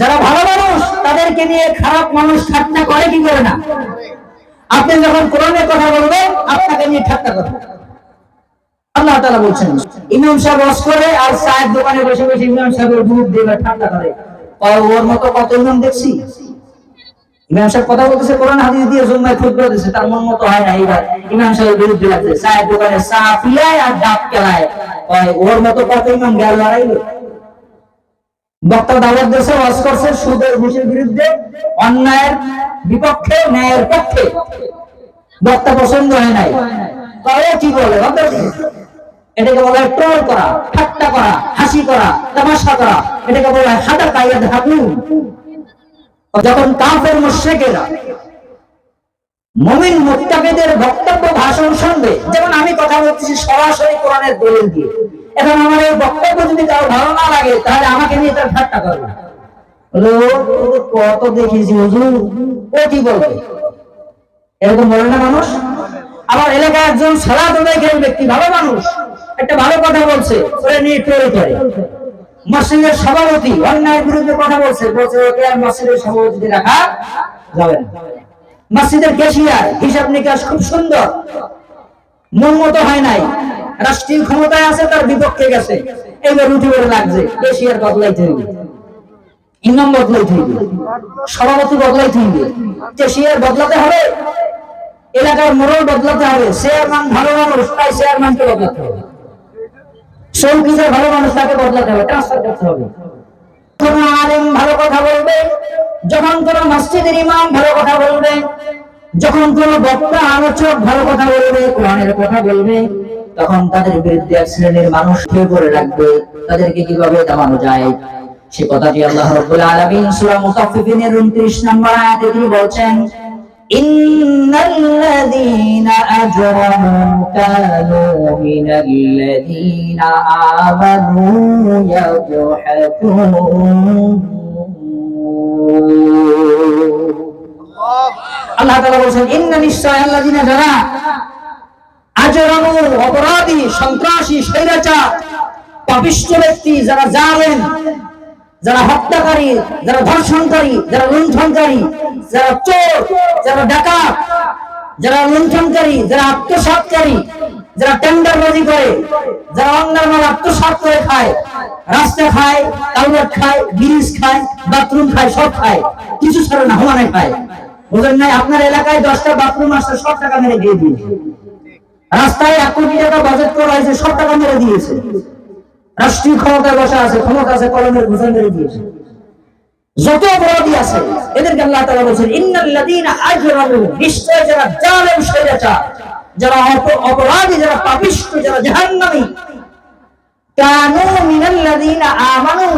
যারা ভালো মানুষ, তাদেরকে নিয়ে খারাপ মানুষ ঠাট্টা করে কি করে না? আপনি যখন কোরআনের কথা বলবেন আপনাকে নিয়ে ঠাট্টা করবে। আল্লাহ তাআলা বলছেন, ইমাম সাহেব ওয়াজ করে আর চায়ের দোকানে বসে বসে ইমাম সাহেবের দুধ ঠাট্টা করে। ওর মতো কত ইমাম দেখছি? ইমাম সাহেব কথা বলতেছে, কোরআন হাদিস দিয়ে খুতবা দিচ্ছে তার মন মতো হয় না এবার ইমাম সাহেবের বিরুদ্ধে লাগছে। চায়ের দোকানে চা পিলায় আর ডাব কেলায়। ওর মতো কত ইমাম গেল লড়াইলো বক্তা দাওয়াত ওয়াজ করছে সুদের ঘুষের বিরুদ্ধে, অন্যায়ের বিপক্ষে, ন্যায়ের পক্ষে। বক্তা পছন্দ হয় নাই। তাও কি বলে? এটাকে ট্রল করা, ঠাট্টা করা, হাসি করা, তামাশা করা। এটাকে কাইয়া যখন কাফের মুশরিকেরা মুমিন মুত্তাকিদের বক্তব্য ভাষণ শুনবে, যেমন আমি কথা বলতেছি সরাসরি কোরআনের দলিল দিয়ে। এখন আমার এই বক্তব্য যদি কারও ভালো না লাগে, তাহলে আমাকে নিয়ে তার ঠাট্টা করবে কত দেখেছি হুজুর? ও কি বলবে? এরকম বলে না মানুষ? আমার এলাকায় একজন সালাদ উদয়কারী ব্যক্তি, ভালো মানুষ, একটা ভালো কথা বলছে, ওরা নিয়ে ট্রোল করে। মসজিদের সভাপতি অন্যায়ের বিরুদ্ধে কথা বলছে বলছে, ওকে আর মসজিদের সভাপতি রাখা যাবে না। মসজিদের ক্যাশিয়ার হিসাব নিকাশ খুব সুন্দর, মন মতো হয় নাই। রাষ্ট্রীয় ক্ষমতায় আছে, তার বিপক্ষে গেছে। এইবার উঠে বেড়ে লাগছে ক্যাশিয়ার বদলাইতে হইবে। ইমাম বদলাইতে হইবে। সভাপতি বদলাইতে হইবে। ক্যাশিয়ার বদলাতে হবে, এলাকার মোড়ল বদলাতে হবে। চেয়ারম্যান ভালো মানুষ, তাই চেয়ারম্যানকে বদলাতে হবে। সৌকিজের ভালো মানুষ, তাকে বদলাতে হবে। ট্রান্সফার করতে হবে। কোন আলেম ভালো কথা বলবে, যখন কোন মসজিদের ইমাম ভালো কথা বলবে, যখন কোন বক্তা, আলোচক ভালো কথা বলবে, কোরআনের কথা বলবে তখন তাদের বিরুদ্ধে এক শ্রেণির মানুষ হয়ে পড়ে রাখবে তাদেরকে কীভাবে দামানো যায়? সে কথাটি আল্লাহ রব্বুল আলামিন সূরা মুতাফফিফিনের 29 নম্বর আয়াতে তিনি বলছেন ইন্নাল্লাযীনা আজরামু কানু মিনাল্লাযীনা আল্লাহ তাআলা যারা আজরামু অপরাধী, সন্ত্রাসী পাপিষ্ঠ ব্যক্তি যারা যারা হত্যাকারী, যারা ধর্ষণকারী, যারা লুণ্ঠনকারী, যারা চোর, যারা যারা লুণ্ঠনকারী, যারা আত্মসাৎকারী যারা টেন্ডারবাজি করে, যারা অন্যান্য মাল আত্মসাৎ করে খায়, রাস্তা খায় কালভার্ট খায়, ব্রিজ খায়, বাথরুম খায়, সব খায়, কিছু ছাড়া না হমানে খায়। বুঝলেন নাই? আপনার এলাকায় দশটা বাথরুম আসছে সব টাকা মেরে দিয়ে দিয়েছে। রাস্তায় এক কোটি টাকা বাজেট করা হয়েছে সব টাকা মেরে দিয়েছে। রাষ্ট্রীয় ক্ষমতায় বসা আছে, ক্ষমতা আছে, কলমের ঘোষণা মেরে দিয়েছে। যত অপরাধী আছে, এদেরকে আল্লাহ তাআলা বলেছেন নিশ্চয় যারা জালেম যারা অপরাধী, যারা পাপিষ্ঠ যারা কানু আমানু,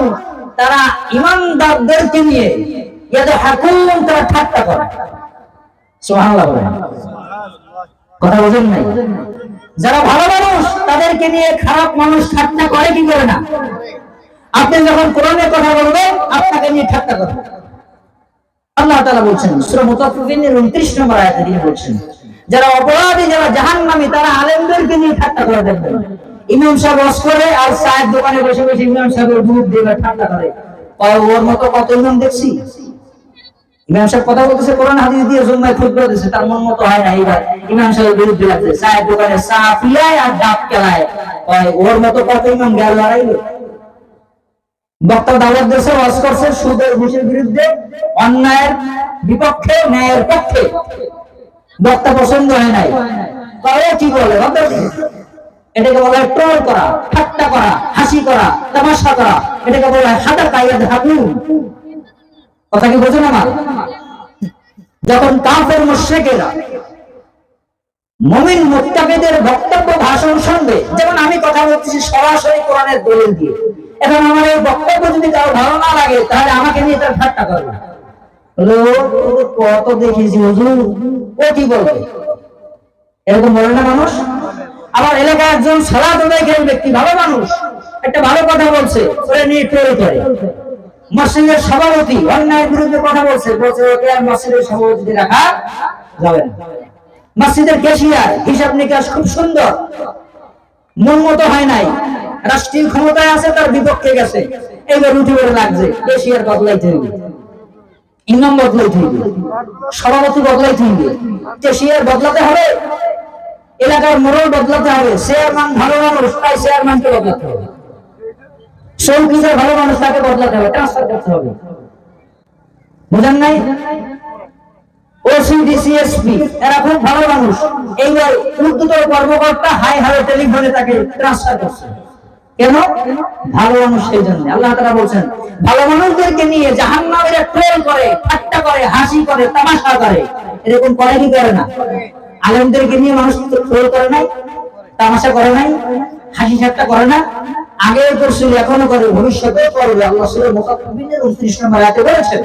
তারা ঈমানদারদেরকে নিয়ে ইয়াদহাকুন, তারা ঠাট্টা করে। কথা বোঝেন নাই? যারা ভালো মানুষ, তাদেরকে নিয়ে খারাপ মানুষ ঠাট্টা করে কি করে না? আপনি যখন কোরআনের কথা বলবেন, আপনাকে নিয়ে ঠাট্টা করবে আল্লাহ তাআলা বলছেন, সূরা মুতাফফিফিনের 29 নম্বর আয়াতে তিনি বলছেন, যারা অপরাধী, যারা জাহান্নামী, তারা আলেমদেরকে নিয়ে ঠাট্টা করে দেখবেন। ইমাম সাহেব ওয়াজ করে আর চায়ের দোকানে বসে বসে ইমাম সাহেবের দুধ দিয়ে ঠাট্টা করে। ওর মতো কত ইমাম দেখছি? ইমাম সাহেব কথা বলতেছে, কোরআন, হাদিস দিয়ে তার মন মতো হয় না এবার ইমাম সাহেবের বিরুদ্ধে লাগছে। দোকানে চা আর ডাব কয়, ওর মতো কত ইমাম বক্তা দেশে ওয়াজ করছে, সুদের ঘুষের বিরুদ্ধে, অন্যায়ের বিপক্ষে, ন্যায়ের পক্ষে। বক্তা পছন্দ হয় নাই। তাও কি বলে? এটাকে বলা হয় ট্রল করা, ঠাট্টা করা, হাসি করা, তামাশা করা। এটাকে বলা হয় হাদা কাইয়া ধাকু কথা কি বোঝেন আমার যখন কাফের মুশরিকেরা মুমিন মুত্তাকিদের বক্তব্য ভাষণ শুনবে, যেমন আমি কথা বলতেছি সরাসরি কোরআনের দলিল দিয়ে, এখন আমার এই বক্তব্য যদি কারও ভালো না লাগে, তাহলে আমাকে নিয়ে তার ঠাট্টা করবে তো কত দেখেছি হুজুর? ও কি বলবে? এরকম বলে না মানুষ? আমার এলাকায় একজন সালাদ ব্যক্তি ভালো মানুষ, একটা ভালো কথা বলছে নিয়ে ট্রোল করে মসজিদের সভাপতি, অন্যায়ের বিরুদ্ধে কথা বলছে বলছে ওকে আর মসজিদের সভাপতি রাখা যাবে মসজিদের ক্যাশিয়ার, হিসাব নিকাশ খুব সুন্দর। মন মতো হয় নাই। রাষ্ট্রীয় ক্ষমতায় আছে, তার বিপক্ষে গেছে। এইবার উঠে বেড়ে লাগছে বেশি আর বদলাইতে হইবে ইমাম বদলাইতে হইবে সভাপতি বদলাইতে হইবে কেশিয়ার বদলাতে হবে। এলাকার মোড়ল বদলাতে হবে। চেয়ারম্যান ভালো মানুষ, তাই চেয়ারম্যানকে বদলাতে হবে। চৌকিদার ভালো মানুষ তাকে বদলাতে হবে ট্রান্সফার করতে হবে। বুঝেন নাই? ওসিডিসিএসপি এরা খুব ভালো মানুষ। এইবার কর্মকর্তা হাই হাই টেলিফোনে তাকে ট্রান্সফার করছে। কেন? ভালো মানুষ সেই জন্য। আল্লাহ তারা বলছেন, ভালো মানুষদেরকে নিয়ে জাহান্নামীরা ট্রোল করে, ঠাট্টা করে, হাসি করে, তামাশা করে। এরকম করে কি করে না? আলেমদেরকে নিয়ে মানুষ ট্রোল করে নাই, তামাশা করে নাই, হাসি ঠাট্টা করে না। আগে করছিল এখনো করে ভবিষ্যতে করবে আল্লাহ সুরের মুখাত্মবিনের উনত্রিশ নম্বর আয়াতে বলেছেন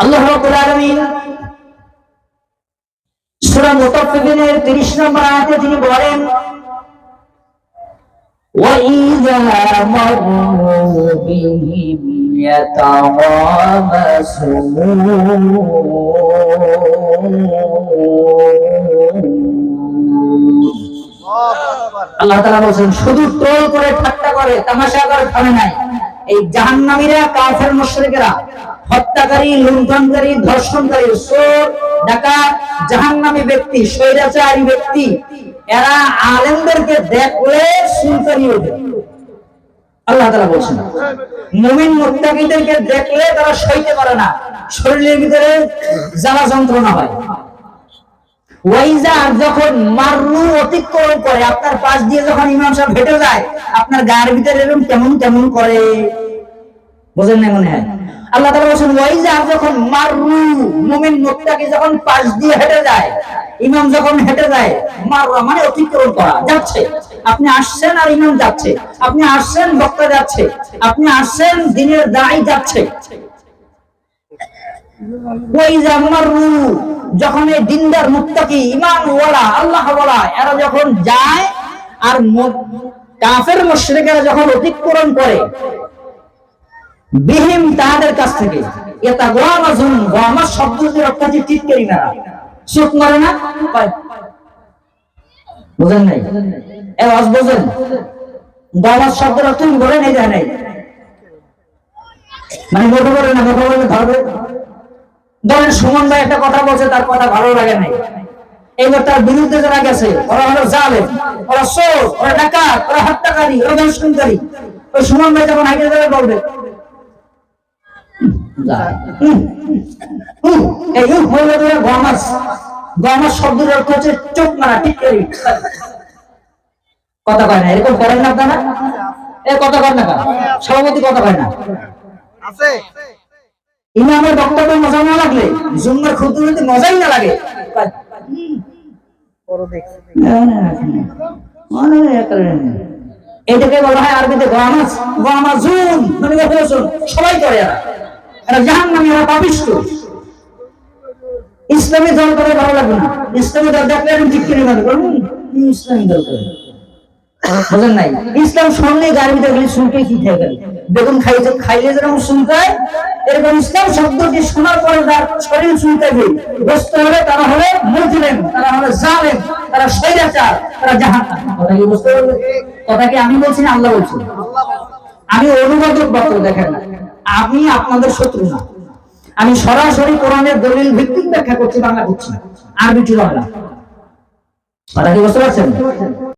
আল্লাহ রাব্বুল আলামিন সূরা মুতাফফিফিনের 30 নম্বর আয়াতে তিনি বলেন وَإِذَا مَرُّوا بِهِمْ يَتَغَامَزُونَ আল্লাহ তাআলা বলেন শুধু ট্রোল করে ঠাট্টা করে, তামাশা করে থামে নাই। এই জাহান্নামীরা, কাফের মুশরিকেরা, হত্যাকারী, লুণ্ঠনকারী, ধর্ষণকারী, চোর, ডাকাত, জাহান্নামী ব্যক্তি, স্বৈরাচারী ব্যক্তি, এরা আলেমদেরকে দেখলে সুলতানি ওঠে আল্লাহ তালা বলছেন, মুমিন মুত্তাকিদেরকে দেখলে তারা সইতে পারে না। শরীরের ভিতরে জ্বালা যন্ত্রণা হয়। যখন অতিক্রম করে, আপনার পাশ দিয়ে যখন ইমাম সাহেব হেঁটে যায়, আপনার গায়ের ভিতরে এরকম কেমন কেমন করে? বোঝেন না মনে হয়? আল্লাহ বলেন ওয়াইজা যখন মুত্তাকি যখন পাশ দিয়ে হেঁটে যায়, ইমাম যখন হেঁটে যায় মানে অতিক্রম করা, যাচ্ছে। আপনি আসছেন আর ইমাম যাচ্ছে, আপনি আসছেন, বক্তা যাচ্ছে, আপনি আসছেন, দিনের দায় যাচ্ছে। যখন এই দিনদার মুত্তাকি ইমান ওয়ালা আল্লাহ ওয়ালা এরা যখন যায়, আর কাফের মুশরিকেরা যখন অতিক্রম করে বিহিম তাদের কাছ থেকে এটা গোয়ামাজ শব্দ দিয়ে অর্থ হচ্ছে টিটকারি মারা না নাই? এ গোয়ামাজ শব্দের অর্থ কি বলেন, এই জানেন মানে মোটো করে না মোটো করে ধরবে ধরেন সুমন ভাই একটা কথা বলছে, তার কথা ভালো লাগে নাই। এবার তার বিরুদ্ধে যারা গেছে, ওরা হলো জালেম, ওরা চোর, ওরা ডাকাত, ওরা হত্যাকারী, ওরা দর্শনকারী ওই সুমন ভাই যখন হাইটে যাবে বলবে গমাস গমাস শব্দের অর্থ হচ্ছে চোখ মারা, ঠিক করি কথা কয় না, এরকম করেন না আপনারা? এ কথা কয় না সভাপতি কথা কয় না? আছে। ইমামের বক্তব্য মজা না লাগলে জুম্মার খুতুবাতে মজাই না লাগে। এটাকে বলা হয় আরবিতে গমাজ গমাজুন মানে গফলসুন সবাই করে এরা। এরা জাহান্নামী এরা পাপিষ্ট। ইসলামী দল করে ভালো লাগবে না। ইসলামী দল দেখলে আমি ঠিক করে মানে বলব "হুম, ইসলামী দল করে নাই। ইসলাম গেলে বেগুন খাইলে যেরকম এরকম ইসলাম শব্দটি শোনার পরে তার শরীর হলে তারা হলে তারা হলে তারা তারা জাহান্নাম। কথা কি বুঝতে পারলে? কথা কি আমি বলছি না আল্লাহ বলছি? আমি অনুবাদক বক্তব্য দেখেন, আমি আপনাদের শত্রু না। আমি সরাসরি কোরআনের দলিল ভিত্তিক ব্যাখ্যা করছি, বাংলা করছি আরবি বাংলা কথা কি বুঝতে পারছেন?